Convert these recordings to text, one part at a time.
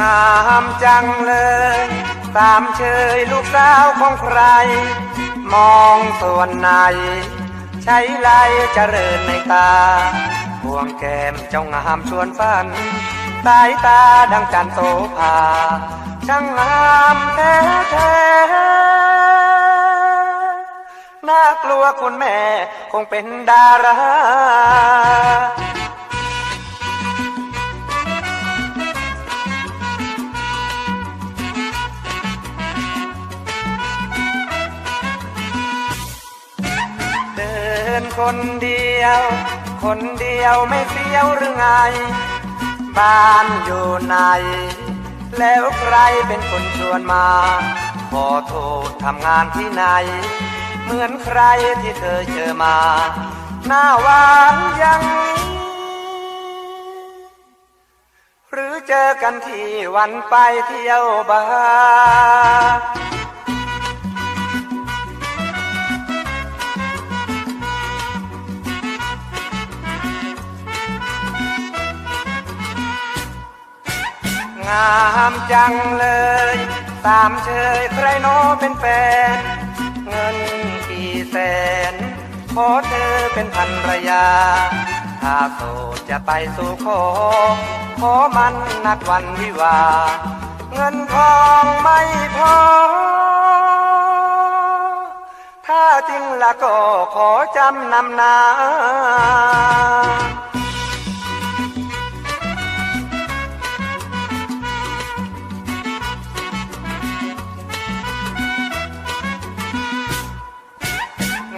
งามจังเลย ตามเชยลูกสาวของใคร มองส่วนไหน ใช้ไลเจริญในตาพวงแก้มเจ้างามชวนฝัน สายตาดังจันโสภาช่างงามแท้แท้ๆน่ากลัวคุณแม่คงเป็นดารา นคนเดียว คนเดียวไม่เสียวหรือไง บ้านอยู่ไหน แล้วใครเป็นคนชวนมา ขอโทษทำงานที่ไหน เหมือนใครที่เธอเจอมา หน้าหวานยังนี้หรือเจอกันที่วันไปเที่ยวบาร์ งามจังเลย ตามเชยใครโนเป็นแฟน เงินกี่แสน ขอเธอเป็นภรรยา ถ้าโสดจะไปสู่ขอ ขอมันนัดวันวิวา เงินทองไม่พอ ถ้าจริงละก็ขอจำนำนา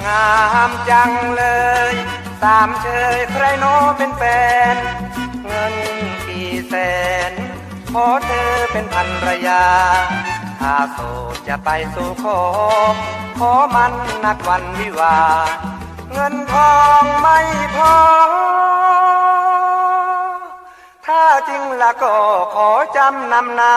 งามจังเลยตามเชยใครโนเป็นแฟน เงินกี่แสน ขอเธอเป็นภรรยา ถ้าโสดจะไปสู่ขอ ขอมันนัดวันวิวา เงินทองไม่พอ ถ้าจริงละก็ขอจำนำนา